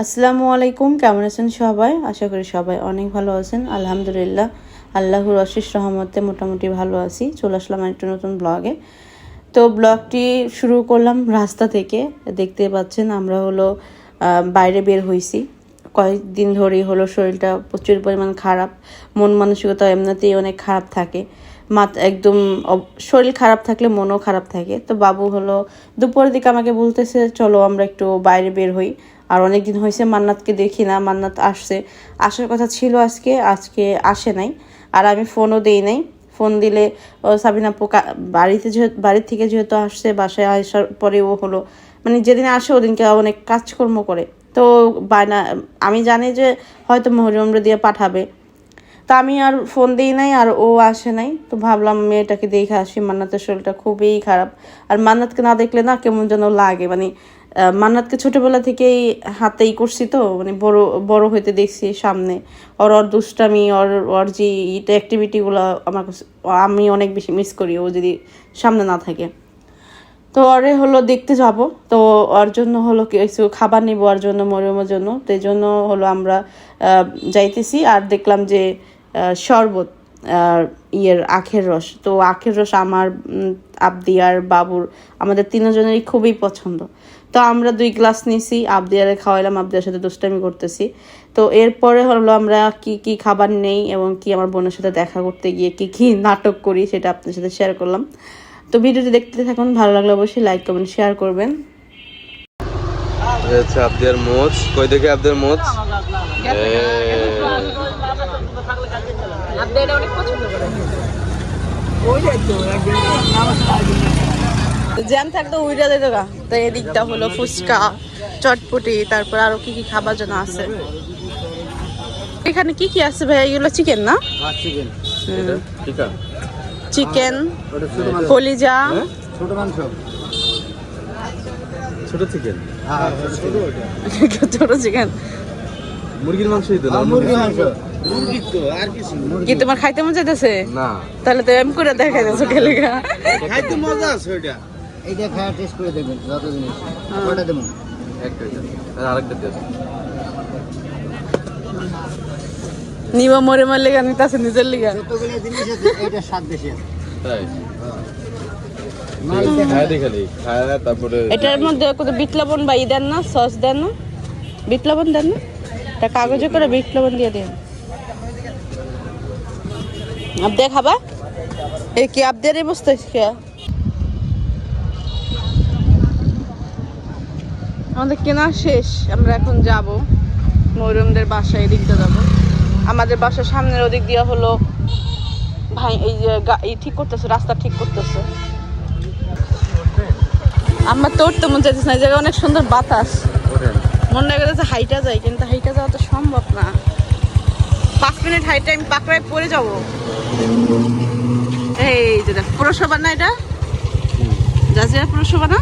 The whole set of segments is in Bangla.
আসসালামু আলাইকুম, কেমন আছেন সবাই? আশা করি সবাই অনেক ভালো আছেন। আলহামদুলিল্লাহ, আল্লাহর অশেষ রহমতে মোটামুটি ভালো আছি। চলে আসলাম একটা নতুন ব্লগে তো ব্লগটি শুরু করলাম রাস্তা থেকে। দেখতে পাচ্ছেন আমরা হলো বাইরে বের হয়েছি কয়েকদিন ধরেই হলো শরীরটা প্রচুর পরিমাণ খারাপ। মন মানসিকতা এমনিতেই অনেক খারাপ থাকে। মাথা একদম শরীর খারাপ থাকলে মনও খারাপ থাকে। তো বাবু হলো দুপুরের দিকে আমাকে বলতেছে, চলো আমরা একটু বাইরে বের হই। আর অনেকদিন হয়েছে মান্নাতকে দেখি না, মান্নাত আসছে। আসার কথা ছিল আজকে আজকে আসে নাই। আর আমি ফোনও দেই নাই। ফোন দিলে, ও সাবিনা পোকা, বাড়িতে যেহেতু বাড়ির থেকে যেহেতু আসছে, বাসায় আসার পরে ও হলো। মানে যেদিন আসে ওদিনকে অনেক কাজকর্ম করে। তো বায়না, আমি জানি যে হয়তো মহরমরে দিয়ে পাঠাবে। তা আমি আর ফোন দিই নাই আর ও আসে নাই। তো ভাবলাম মেয়েটাকে দেখে আসি। মান্নাতের শরীরটা খুবই খারাপ। আর মান্নাতকে না দেখলে না কেমন যেন লাগে। মানে মান্নাতকে ছোটবেলা থেকেই হাতেই করছি তো মানে বড় বড় হইতে দেখছি সামনে। ওর ওর দুষ্টামি, ওর ওর যে ইটা অ্যাক্টিভিটিগুলো আমার আমি অনেক বেশি মিস করি, ও যদি সামনে না থাকে। তো ওরে হলো দেখতে যাব, তো ওর জন্য হলো কিছু খাবার নিব ওর জন্য, মরিয়মের জন্য। তো জন্য হলো আমরা যাইতেছি আর দেখলাম যে শরবত ইয়ের আখের রস। তো আখের রস আমার উম, আবদি আর বাবুর আমাদের তিনজনেরই খুবই পছন্দ। তো আমরা দুই গ্লাস নিছি আবদিয়ারে খাওয়াইলাম আবদিয়ার সাথে দুষ্টামি করতেছি। তো এরপরে হলো আমরা কি কি খাবার নেই এবং কি আমার বোনের সাথে দেখা করতে গিয়ে কি কি নাটক করি সেটা আপনার সাথে শেয়ার করলাম। তো ভিডিওটি দেখতে থাকুন ভালো লাগলে অবশ্যই লাইক কমেন্ট শেয়ার করবেন। এই হচ্ছে আব্দের মোচ। কই দেখে আব্দের মোচ? জ্যাম থাকতো উইরা যেত গা। তো এদিকটা হলো ফুচকা চটপটি তারপর আরও কি কি খাবার জন্য আছে। এখানে কি কি আছে ভাই? এগুলো চিকেন না? চিকেন কলিজা। ছোট মাংস। ছোট চিকেন ছোট চিকেন মুরগির মাংস মুরগি তো আর কিছু কি তোমার খাইতে মন চাইতেছে? না। তাহলে তো এম করে দেখাই যাচ্ছে খেলে গা? খাইতে মজা আছে ওইটা। এইটা খাওয়া টেস্ট করে দেখবেন যত জিনিস ওটা দেবেন একটা এটা। আর আরেকটা দিয়ে দাও। নিবা মরে মারলে গান নিতেছে নিজের লিগা। যতগুলো জিনিস আছে এইটা স্বাদ বেশি আছে। তাই? খায় দেখালি খায় তারপরে এটার মধ্যে কত বিট লবণ বা ই দেন না সস দেন না? বিট লবণ দেন না? তা কাগজে করে বিট লবণ দিয়ে দেন। আপ দে খাবা এই কি আপ দিয়ে বসতে আমাদের কেনা শেষ আমরা এখন যাব ময়ূরমদের বাসায় এদিকটা যাব। আমাদের বাসার সামনের ওদিক দিয়ে হলো ভাই এই যে গা- এই ঠিক করতেছে রাস্তা ঠিক করতেছে। আমার তো উঠতে মন চাইতেছে না এই জায়গায় অনেক সুন্দর বাতাস। মনে যাচ্ছে হাইটা যায় কিন্তু হাইটা যাওয়া তো সম্ভব না। পাঁচ মিনিট হাইটে আমি পাকড়ায় পড়ে যাব। এই যে পুরসভা না এটা? জাজিয়া পুরসভা না?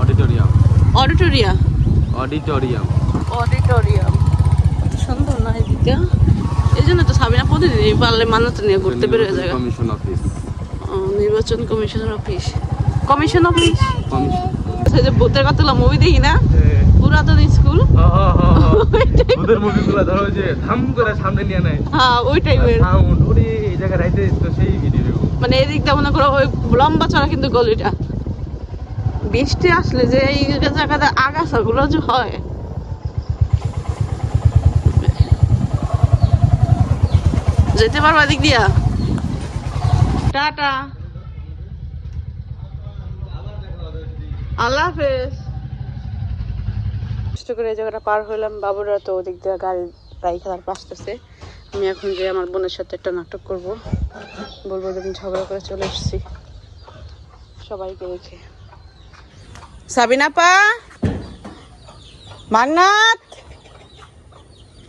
অডিটোরিয়াম অডিটোরিয়া অডিটোরিয়াম অডিটোরিয়াম কত সুন্দর না এদিকে? এই জন্য তো সাবিনা প্রতিদিন পারলে মান্যতা নিয়ে ঘুরতে বেরোয় জায়গা। Commission office. নির্বাচন কমিশনের অফিস। Commission office? কমিশন। যে ভূতের মুভি দেখি না? পুরাতন স্কুল ওদের মুভিগুলো ধরো যে ধাম করে সামনে নিয়ে নেয়। হ্যাঁ ওই টাইপের সাউন্ড ওরে এই রাইতে তো সেই ভিডিও মানে এদিকটা মনে করো ওই লম্বা চড়া কিন্তু গলিটা বৃষ্টি আসলে যে এই জায়গাতে আগাছাগুলো যে হয়। যেতে পারব এদিক দিয়া? টাটা। আল্লাহ হাফেজ। কষ্ট করে জায়গাটা পার হইলাম বাবুরা তো ওদিক দিয়ে গাড়ি রাইখে তার পাশতেছে আমি এখন যে আমার বোনের সাথে একটা নাটক করব বলব যে আমি ঝগড়া করে চলে এসেছি সবাইকে রেখে সাবিনা পা মাগনাথ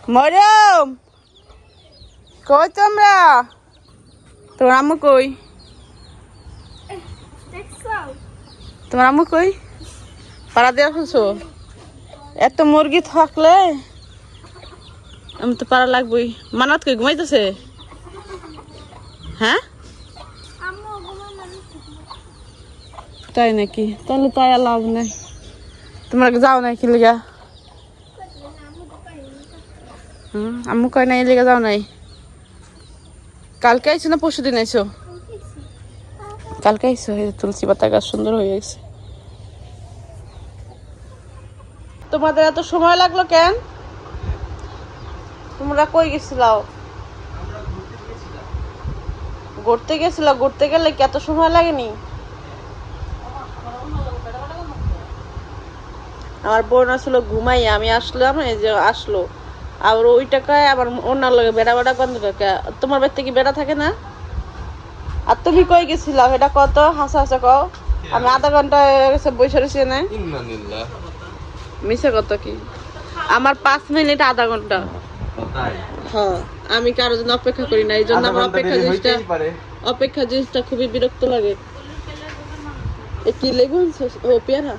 মরম কই তোমরা? তোমার আম্মু কই? তোমার আম্মু কই? পাড়া দেওয়া ফেলছো এত মুরগি থাকলে আমি তো পারা লাগবই। মানাত কই, ঘুমাইতেছে? হ্যাঁ? তাই নাকি? তাহলে তাই আর লাভ নাই। তোমরা যাও নাকি লিগা হুম, আম্মু কয় নাই লেগে যাও নাই? কালকে আইছো না পরশু দিন আইছো? কালকে আইছো তুলসী পাতা গাছ সুন্দর হয়ে গেছে। তোমাদের এত সময় লাগল কেন? তোমরা কই গেছিলাও? ঘুরতে গেছিল? ঘুরতে গেলে কি এত সময় লাগেনি? আমার বোন আসলো ঘুমাই আমি আসলাম, এই যে আসলো। আবার ওই টাকায় আবার ওনার লগে বেড়া বেড়া টাকা তোমার বাড়িতে কি বেড়া থাকে না? আর তুমি কই গেছিলাম এটা কত? হাসা হাসা কও। আমি আধা ঘণ্টা বসে রয়েছি না মিশে কত কি? আমার পাঁচ মিনিট আধা ঘণ্টা। হ্যাঁ আমি কারোর জন্য অপেক্ষা করি না এই জন্য আমার অপেক্ষা জিনিসটা অপেক্ষা জিনিসটা খুবই বিরক্ত লাগে। কি লেবু ও পেয়ারা?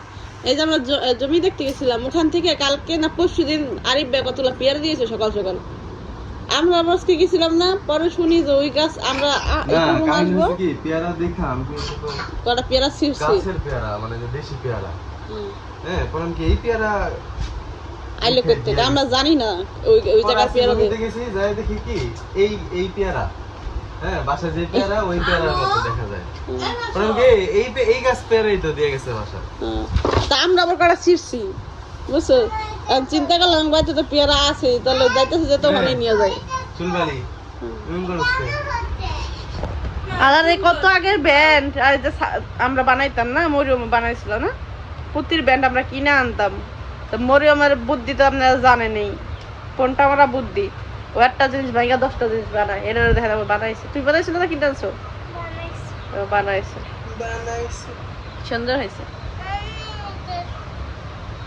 এই যে আমরা জমি দেখতে গেছিলাম ওখান থেকে কালকে না পরশু দিন আরিফ বে কতগুলো পেয়ারা দিয়েছে সকাল সকাল। আমরা আজকে গেছিলাম না পরে শুনি যে ওই গাছ আমরা আসব? পেয়ারা দেখা কটা পেয়ারা ছিঁড়ছি। গাছের পেয়ারা মানে দেশি পেয়ারা। হ্যাঁ কি এই পেয়ারা আইলো করতে আমরা জানি না ওই ওই পেয়ারা জমিতে গেছি যাই দেখি কি এই এই পেয়ারা। হ্যাঁ বাসায় যে পেয়ারা ওই পেয়ারার মতো দেখা যায়। কি এই এই গাছ পেয়ারাই তো দিয়ে গেছে বাসা হ্যাঁ। তা আমরা আবার কটা ছিঁড়ছি বুঝছ? এখন চিন্তা করলাম বাড়িতে তো পেয়ারা আছে তাহলে যাইতেছে যেতে ওখানে নিয়ে যায়। চুলবালি করছ কত আগের ব্যান্ড আর যে আমরা বানাইতাম না মরিয়ম বানাইছিল না? পুতির ব্যান্ড আমরা কিনে আনতাম। তো মরিয়মের বুদ্ধি তো আপনারা জানেন নেই। কোনটা আমরা বুদ্ধি? ও একটা জিনিস ভাইয়া দশটা জিনিস বানায়। এটা দেখা যাবে বানাইছে। তুই বানাইছিল না কিনে আনছো? ও বানাইছে। সুন্দর হয়েছে।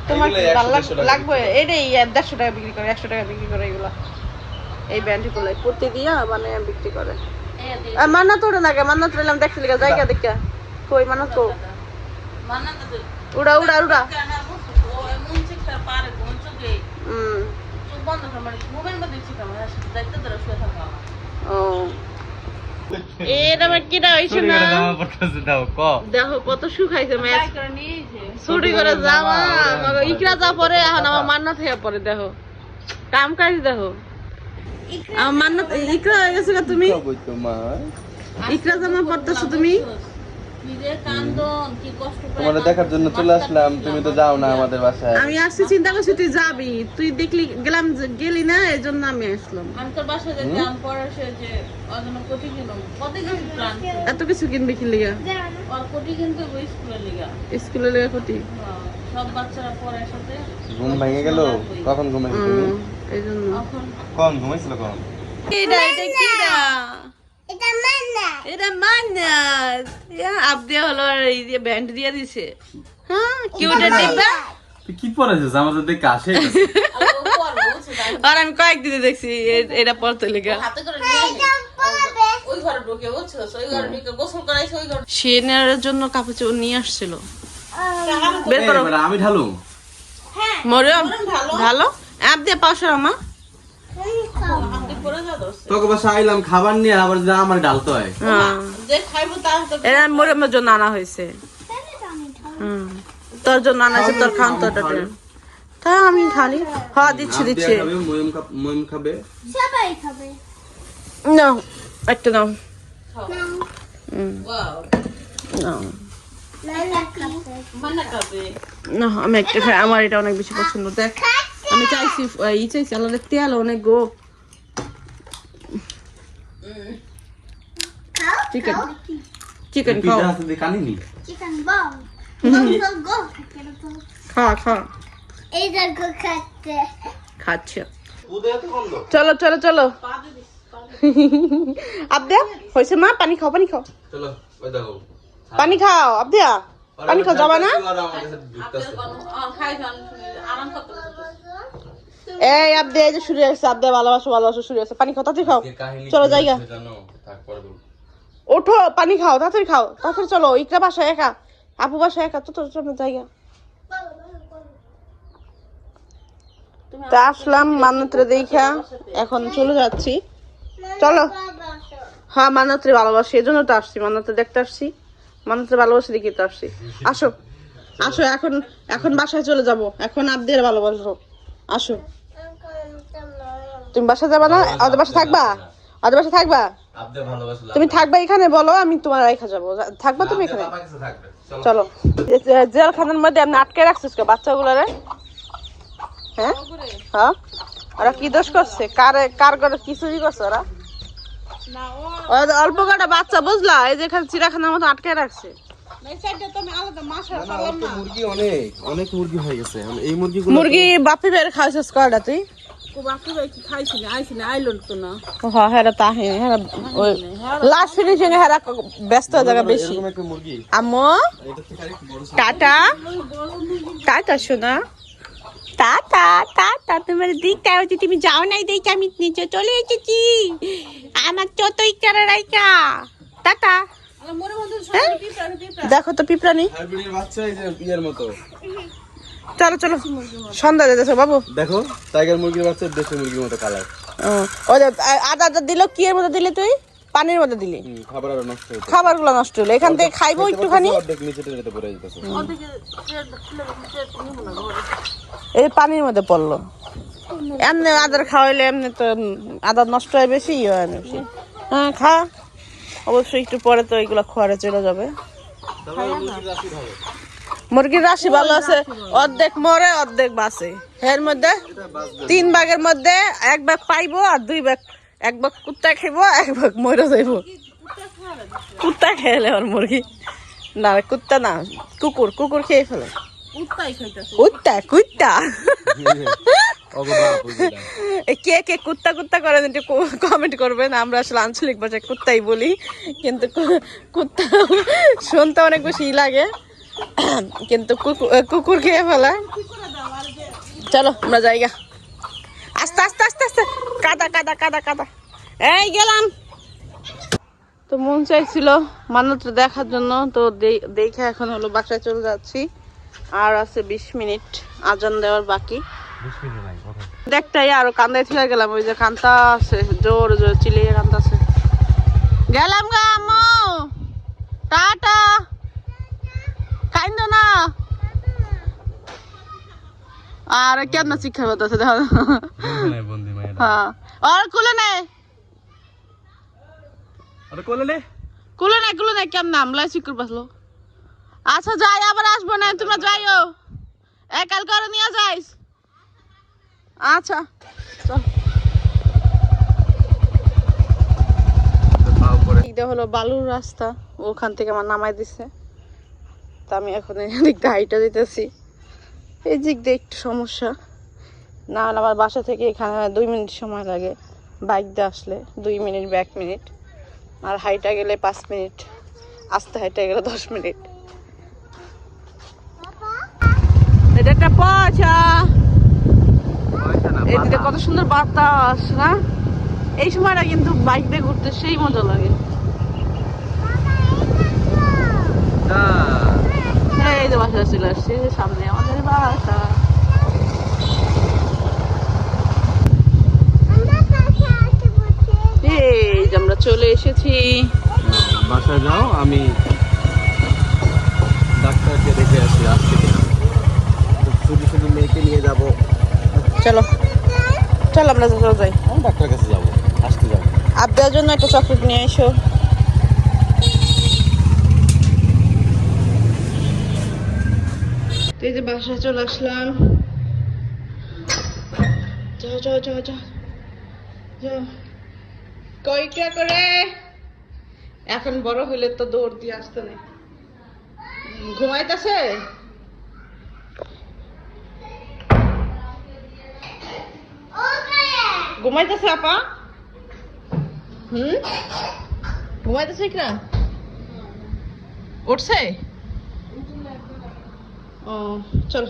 তোমার কি এগুলো ভালো 100 দেড়শো টাকা লাগবে? এটাই দেড়শো টাকা বিক্রি করে একশো টাকা বিক্রি করে এগুলা। এই ব্যান্ডগুলো প্রতি দিয়া মানে বিক্রি করে। আর মান্নাত ওড়ে না কে মান্নাত রইলাম দেখছি লিগা জায়গা দেখা কই কো? উড়া উড়া উড়া। হুম ও এটা আমার কিটা হইছে না? জামা পড়তেছে দাও ক? দেখো কত শুকাইছে ম্যাচ। করে ইকরা যা পরে এখন আমার মান্নাত হয়ে পরে দেখো। কাম কাজ দেখো। আমার মান্নাত ইকরা হয়ে গেছে তুমি? তোমার ইকরা জামা পড়তেছো তুমি? তোমার দেখার জন্য চলে আসলাম তুমি তো যাও না আমাদের বাসায়। আমি আসছি চিন্তা করছি তুই যাবি। তুই দেখলি গেলাম গেলি না এই জন্য আমি আসলাম। আমি তোর বাসায় যেতাম যে অজন্য কোটি কিনলাম কত কিছু এত কিছু কিনবি কি লিগা? আর কোটি কিনতে ওই লিগা। স্কুলে লেগে ক্ষতি হ্যাঁ, সব বাচ্চারা পড়ে সাথে ঘুম ভেঙে গেল? কখন ঘুমাইছো তুমি? এই জন্য কখন? ঘুমাইছিল কখন? এটা এটা কিরা এটা আপনি হলো আর এই যে ব্যান্ড দিয়ে দিছে। হ্যাঁ কিউটা ডিব্বা তুই কি পড়াইছিস? আমাদের দেখে আসে আর আমি কয়েকদিনে দেখছি এটা পড়তে লেগে। ঘরে সেনের জন্য কাপড় চোপড় নিয়ে আসছিল। বের করো। আমি ঢালু। মরিয়ম অ্যাপ দিয়ে পাশে আমা হাতে পরে যা দোষ তোকে বাসা আইলাম খাবার নিয়ে আবার যা আমার ডালতে হয়। এটা মরিয়মের জন্য আনা হয়েছে। হুম। তোর জন্য আনা হয়েছে তোর খান তোর তা আমি খালি হ্যাঁ দিচ্ছি দিচ্ছি। খাবে ময়ম খাবে ময়ম খাবে। নাও একটা নাও। হুম, ওয়াও নাও। মান্না খাবে না আমি একটা খাই আমার এটা অনেক বেশি পছন্দ। দেখ আমি চাইছি ই চাইছি আল্লাহ তেল অনেক গো। চিকেন চিকেন খাও go, go. খা খা এই দেখো খাচ্ছে খাচ্ছে চলো চলো। চলো আবদিয়া হয়েছে মা পানি খাও পানি খাও। চলো ওই দেখো। পানি খাও আবদিয়া পানি খাও যাবা না? এই আবদিয়া এই যে শুরু হয়েছে আবদিয়া ভালোবাসো ভালোবাসো শুরু হয়েছে। পানি খাও তাড়াতাড়ি খাও। চলো জায়গা। ওঠো, পানি খাও, তাড়াতাড়ি খাও। তাড়াতাড়ি চলো, ইকরা বাসা একা। আপু বাসা একা তো তোর জন্য জায়গা। তা আসলাম মান্নাত্রে দেখা, এখন চলে যাচ্ছি। চলো। হ্যাঁ মান্নাত্রে ভালোবাসি এই জন্য তো আসছি, মান্নাত্রে দেখতে আসছি। মান্নাত্রে ভালোবাসি দেখি তো আসছি। আসো আসো, এখন এখন বাসায় চলে যাব। এখন আবদের ভালোবাসো আসো। তুমি বাসা যাবা না? ওদের বাসা থাকবা? ওদের বাসা থাকবা? তুমি থাকবা এখানে বলো আমি তোমার রেখা যাব। থাকবা তুমি এখানে? চলো। জেলখানার মধ্যে আপনি আটকে রাখছিস কে বাচ্চাগুলোরে? হ্যাঁ? হ্যাঁ? ওরা কি দোষ করছে? কার কার করে কি চুরি করছে ওরা? অল্প কটা বাচ্চা বুঝলা? এই যে এখানে চিড়াখানার মতো আটকে রাখছে। মুরগি অনেক অনেক মুরগি হয়ে গেছে। এই মুরগি মুরগি বাপি বের খাইছিস কয়টা তুই? তা ওই লাস্ট ফিনিশিং ব্যস্ত জায়গা বেশি। এরকম একটা মুরগি। আম্মু? এটা থেকে আরেকটু বড় টাটা? টাটা শোনা টাটা টাটা তোমার দিকটা হচ্ছে তুমি যাও নাই দেখে আমি নিচে চলে এসেছি। আমার রাইকা টাটা। হ্যাঁ? দেখো তো পিঁপড়ানি হাইব্রিডের বাচ্চা এই যে ইয়ের মতো। চলো চলো। সন্ধ্যা দিতেছো বাবু। দেখো টাইগার মুরগির বাচ্চা দেশি মুরগির মতো কালার ও, ওই আদা আদা দিল কি এর মধ্যে দিলি তুই? পানির মধ্যে দিলি। খাবার আরও নষ্ট হয়েছে খাবারগুলো নষ্ট হলো। এখান থেকে খাইবো একটুখানি। অর্ধেক নিচে টেনে পড়ে যেতেছে এই পানির মধ্যে পড়ল। এমনি আদার খাওয়াইলে এমনি তো আদা নষ্ট হয় বেশি ইয়ে হয় না বেশি। হ্যাঁ খা। অবশ্যই একটু পরে তো এগুলো খোয়ারে চলে যাবে। মুরগির রাশি ভালো আছে অর্ধেক মরে অর্ধেক বাঁচে। এর মধ্যে তিন ভাগের মধ্যে এক ভাগ পাইবো আর দুই ভাগ এক ভাগ কুত্তা খাইবো এক ভাগ মরে যাইব। কুত্তা খেলে ওর মুরগি। না কুত্তা না কুকুর কুকুর খেয়ে ফেলে। কুত্তা কুত্তা। এ কে কে কুত্তা কুত্তা করেন একটু কমেন্ট করবেন আমরা আসলে আঞ্চলিক ভাষায় কুত্তাই বলি কিন্তু কুত্তা শুনতে অনেক বেশি লাগে। কিন্তু কুকুর খেয়ে ফেলা। চলো আমরা যাইগা। আস্তে আস্তে আস্তে আস্তে। কাদা কাদা কাদা কাদা। এই গেলাম। তো মন চাইছিল মানুষটা দেখার জন্য তো দেখে এখন হলো বাসায় চলে যাচ্ছি। আর আছে বিশ মিনিট আজান দেওয়ার বাকি। দেখটাই আরও কান্দায় থেকে গেলাম ওই যে কান্তা আছে জোর জোর চিলিয়ে কান্তা আছে। গেলাম গা আম্মু। টাটা। কাইন্দ না আর কেমন শিক্ষা দেখো। হ্যাঁ। আর কুলে নাই। আরে কোলে নে। কুলে নাই কুলে নাই কেমন আমলাই শিকুর বাসলো আচ্ছা যাই আবার আসব না তোমরা যাইও। এ কাল করে নিয়ে যাইস। আচ্ছা চল। হলো বালুর রাস্তা ওখান থেকে আমার নামাই দিছে। তা আমি এখন এদিক দিয়ে হাইটা দিতেছি। এই দিক দিয়ে একটু সমস্যা। না হলে আমার বাসা থেকে এখানে দুই মিনিট সময় লাগে বাইক দিয়ে আসলে। দুই মিনিট বা এক মিনিট। আর হাইটা গেলে পাঁচ মিনিট। আস্তে হাইটা গেলে দশ মিনিট। এটা একটা পচা এদিকে কত সুন্দর বাতাস না? এই সময়টা কিন্তু বাইক দিয়ে ঘুরতে সেই মজা লাগে। এই যে বাসা চলে আসছে সামনে আমাদের বাসা এই যে আমরা চলে এসেছি। বাসায় যাও আমি ডাক্তারকে দেখে আসি আজকে। শুধু শুধু মেয়েকে নিয়ে যাব। চলো। চলো আমরা চলো যাই। ডাক্তার কাছে যাব আসতে যাব। আবদার জন্য একটা চকলেট নিয়ে এসো। তো এই যে বাসায় চলে আসলাম। যাও যাও যাও করে? এখন বড় হইলে তো দৌড় দিয়ে আসতে নেই। ঘুমাইতেছে? ঘুমাইতেছে আপা? হুম? ঘুমাইতেছে কি না উঠছে? ও চলো